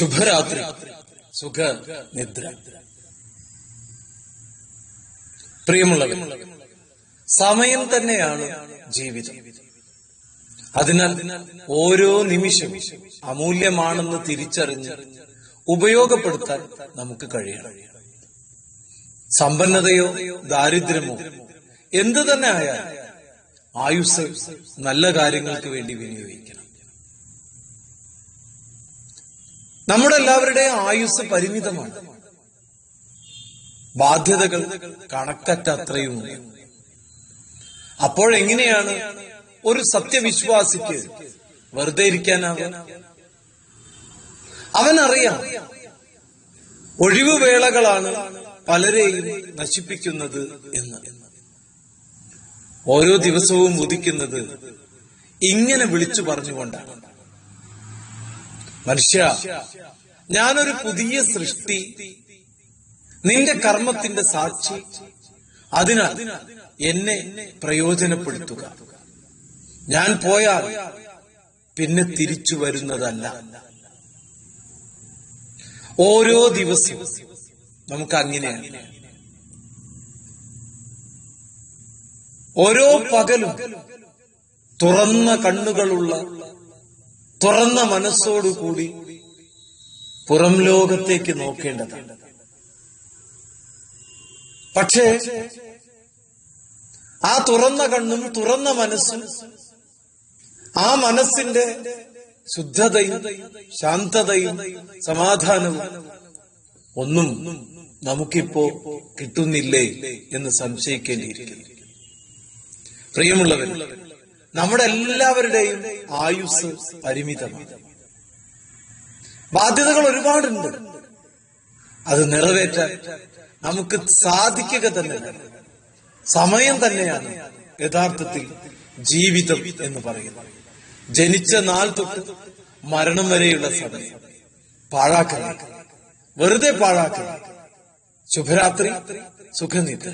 ശുഭരാത്രി. സുഖ നിദ്ര പ്രിയമുള്ളവർ സമയം തന്നെയാണ് ജീവിതം. അതിനാൽ ഓരോ നിമിഷം അമൂല്യമാണെന്ന് തിരിച്ചറിഞ്ഞ് ഉപയോഗപ്പെടുത്താൻ നമുക്ക് കഴിയണം. സമ്പന്നതയോ ദാരിദ്ര്യമോ എന്തു തന്നെ ആയാലും ആയുസ് നല്ല കാര്യങ്ങൾക്ക് വേണ്ടി വിനിയോഗിക്കണം. നമ്മുടെ എല്ലാവരുടെയും ആയുസ് പരിമിതമാണ്. ബാധ്യതകൾ അപ്പോൾ അപ്പോഴെങ്ങനെയാണ് ഒരു സത്യവിശ്വാസിക്ക് വെറുതെ ഇരിക്കാനാവുക? അവനറിയാം ഒഴിവുവേളകളാണ് പലരെയും നശിപ്പിക്കുന്നത് എന്ന്. ഓരോ ദിവസവും ഉദിക്കുന്നത് ഇങ്ങനെ വിളിച്ചു പറഞ്ഞുകൊണ്ടാണ്. മനുഷ്യ ഞാനൊരു പുതിയ സൃഷ്ടി. നിന്റെ കർമ്മത്തിന്റെ സാക്ഷി. അതിനാൽ എന്നെ പ്രയോജനപ്പെടുത്തുക. ഞാൻ പോയാൽ പിന്നെ തിരിച്ചു വരുന്നതല്ല. ഓരോ ദിവസവും നമുക്ക് അങ്ങനെയാണ്. ഓരോ പകലും തുറന്ന കണ്ണുകളുള്ള തുറന്ന മനസ്സോടുകൂടി പുറം ലോകത്തേക്ക് നോക്കേണ്ടത് പക്ഷേ ആ തുറന്ന കണ്ണും തുറന്ന മനസ്സും ആ മനസ്സിന്റെ ശുദ്ധതയും ശാന്തതയും സമാധാനവും ഒന്നും നമുക്കിപ്പോ കിട്ടുന്നില്ലേ എന്ന് സംശയിക്കേണ്ടിയിരിക്കുന്നു. പ്രിയമുള്ളവർ നമ്മുടെ എല്ലാവരുടെയും ആയുസ് പരിമിതമാണ്. ബാധ്യതകൾ ഒരുപാടുണ്ട്. അത് നിറവേറ്റാൻ നമുക്ക് സാധിക്കുക തന്നെ സമയം തന്നെയാണ് യഥാർത്ഥത്തിൽ ജീവിതം എന്ന് പറയുന്നത്. ജനിച്ച നാൾ തൊട്ട് മരണം വരെയുള്ള സമയം. പാഴാക്കരുത് വെറുതെ പാഴാക്കരുത് ശുഭരാത്രി സുഖനിദ്ര.